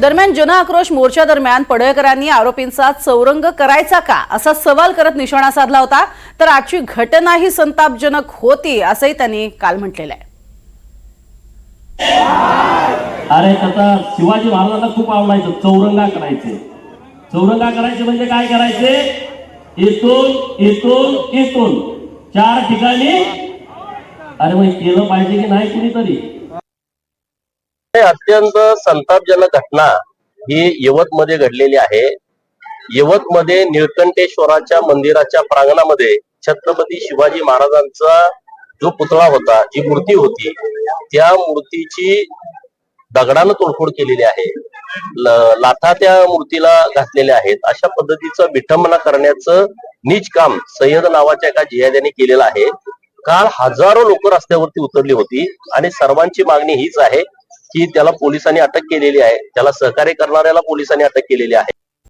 दरम्यान जनआक्रोश मोर्चा दरम्यान पडळकरांनी आरोपींचा चौरंग करायचा का? असा सवाल करत निशाणा साधला होता. तर आजची घटना ही संतापजनक होती असंही त्यांनी काल म्हटलेलं आहे. अरे आता शिवाजी महाराजांना खूप आवडायचं चौरंगा करायचे. चौरंगा करायचे म्हणजे काय करायचे? इथून इथून इथून. चार ठिकाणी. अरे मग केलं पाहिजे की नाही कुणीतरी? अत्यंत संतापजनक घटना ही यवतमध्ये घडलेली आहे. यवतमध्ये निळकंठेश्वराच्या मंदिराच्या प्रांगणामध्ये छत्रपती शिवाजी महाराजांचा जो पुतळा होता जी मूर्ती होती त्या मूर्तीची दगडानं तोडफोड केलेली आहे. लाथा त्या मूर्तीला घातलेल्या आहेत. अशा पद्धतीचं विठंबना करण्याचं नीच काम सय्यद नावाच्या एका जिहाद्याने केलेलं आहे. काल हजारो लोक रस्त्यावरती उतरली होती आणि सर्वांची मागणी हीच आहे की त्याला पोलिसांनी अटक केलेली आहे त्याला सहकार्य करणाऱ्याला पोलिसांनी अटक केलेली आहे.